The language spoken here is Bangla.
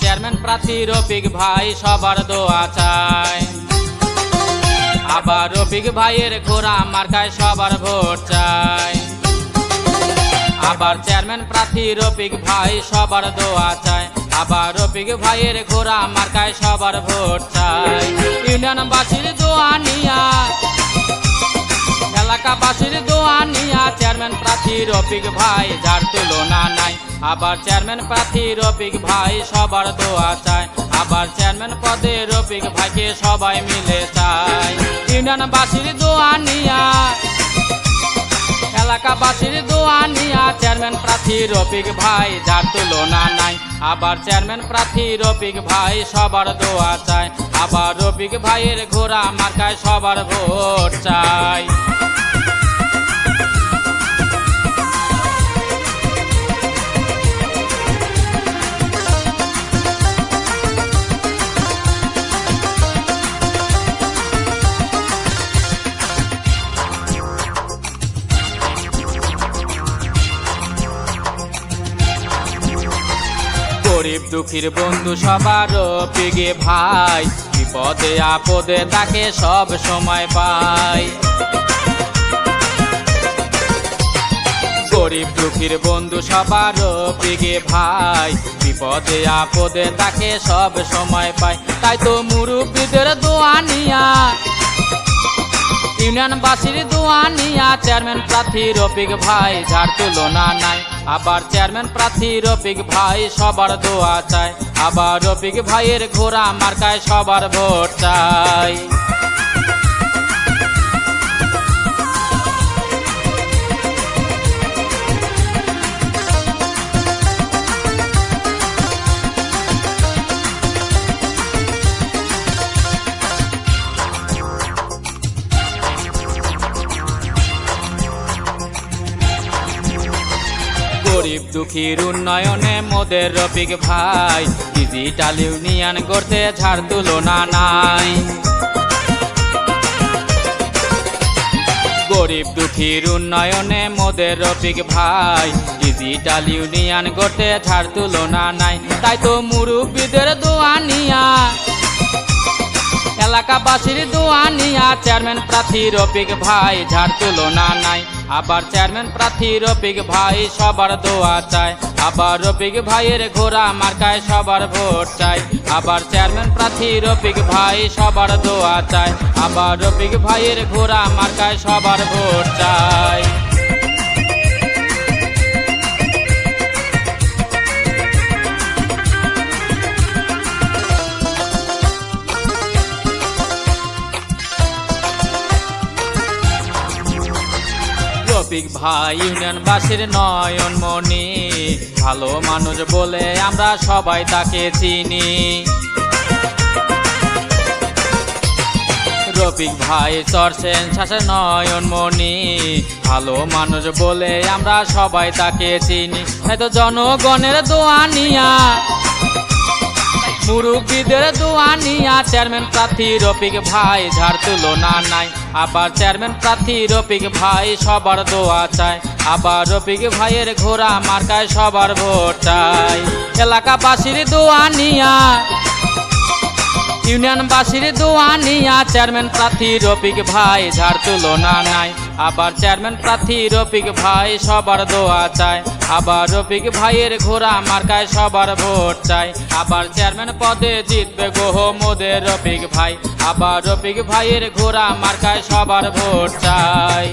চেয়ারম্যান প্রার্থী রফিক ভাই সবার দোয়া চায়। আবার রফিক ভাইয়ের ঘোড়া মার্কায় সবার ভোট চায়। আবার চেয়ারম্যান প্রার্থী রফিক ভাই সবার দোয়া চায়। আবার রফিক ভাইয়ের ঘোড়া মার্কায় সবার ভোট চায়। ইউনিয়নবাসীর দোয়া নিয়া, এলাকাবাসীর দোয়া নিয়া চেয়ারম্যান প্রার্থী রফিক ভাই যার তুলনা নাই। আবার চেয়ারম্যান প্রার্থী রফিক ভাই সবার দোয়া চায়। আবার চেয়ারম্যান পদে রফিক ভাইকে সবাই মিলে চায়। ইউনিয়নবাসীর দোয়া নিয়া, এলাকাবাসীর দোয়া নিয়া চেয়ারম্যান প্রার্থী রফিক ভাই যার তুলনা নাই। আবার চেয়ারম্যান প্রার্থী রফিক ভাই সবার দোয়া চায়। আবার রফিক ভাইয়ের ঘোড়া মার্কায় সবার ভোট চায়। দুঃখীর বন্ধু সবার পিগে ভাই। বিপদে আপদে তাকে সব সময় পাই। গরিব দুঃখীর বন্ধু সবার পিগে ভাই। বিপদে আপদে তাকে সব সময় পায় তাই তো মুরব্বীদের দোয়া নিয়া, ইউনিয়নবাসীর দোয়া নিয়া, চেয়ারম্যান প্রার্থী রফিক ভাই, যার তুলনা নাই। আবার চেয়ারম্যান প্রার্থী রফিক ভাই সবার দোয়া চায়। আবার রফিক ভাইয়ের ঘোড়া মার্কায় সবার ভোট চায়। গরিব দুঃখীর উন্নয়নে মোদের রফিক ভাই। ডিজিটাল ইউনিয়ন করতে ছাড় তুলনা নাই। গরিব দুঃখীর উন্নয়নে মোদের রফিক ভাই। ডিজিটাল ইউনিয়ন করতে ছাড় তুলনা নাই। তাই তো মুরব্বীদের দোয়া নিয়া, এলাকাবাসীর দোয়া নিয়া চেয়ারম্যান প্রার্থী রফিক ভাই ঝাড় তুলনা নাই। আবার চেয়ারম্যান প্রার্থী রফিক ভাই সবার দোয়া চায়। আবার রফিক ভাইয়ের ঘোড়া মার্কায় সবার ভোট চাই আবার চেয়ারম্যান প্রার্থী রফিক ভাই সবার দোয়া চায়। আবার রফিক ভাইয়ের ঘোড়া মার্কায় সবার ভোট চায়। রফিক ভাই, ইউনিয়নবাসীর নয়ন মনি ভালো মানুষ বলে আমরা সবাই তাকে চিনি। রফিক ভাই চরছেন শাসে নয়ন মনি ভালো মানুষ বলে আমরা সবাই তাকে চিনি। হয়তো জনগণের দোয়া নিয়া মুরব্বীদের দুয়ানিয়া চেয়ারম্যান প্রার্থী রফিক ভাই ঝাড় তুলনা নাই। আবার চেয়ারম্যান প্রার্থী রফিক ভাই সবার দোয়া চায়। আবার রফিক ভাইয়ের ঘোড়া মার্কায় সবার ভোট চাই এলাকাবাসীর দোয়া নিয়া ইউনিয়নবাসীর দোয়া নিয়া চেয়ারম্যান প্রার্থী রফিক ভাই ঝাড় তুলনা নাই। আবার চেয়ারম্যান প্রার্থী রফিক ভাই সবার দোয়া চায়। আবার রফিক ভাইয়ের ঘোড়া মার্কায় সবার ভোট চায়। আবার চেয়ারম্যান পদে জিতবে গোহ মোদের রফিক ভাই। আবার রফিক ভাইয়ের ঘোড়া মার্কায় সবার ভোট চায়।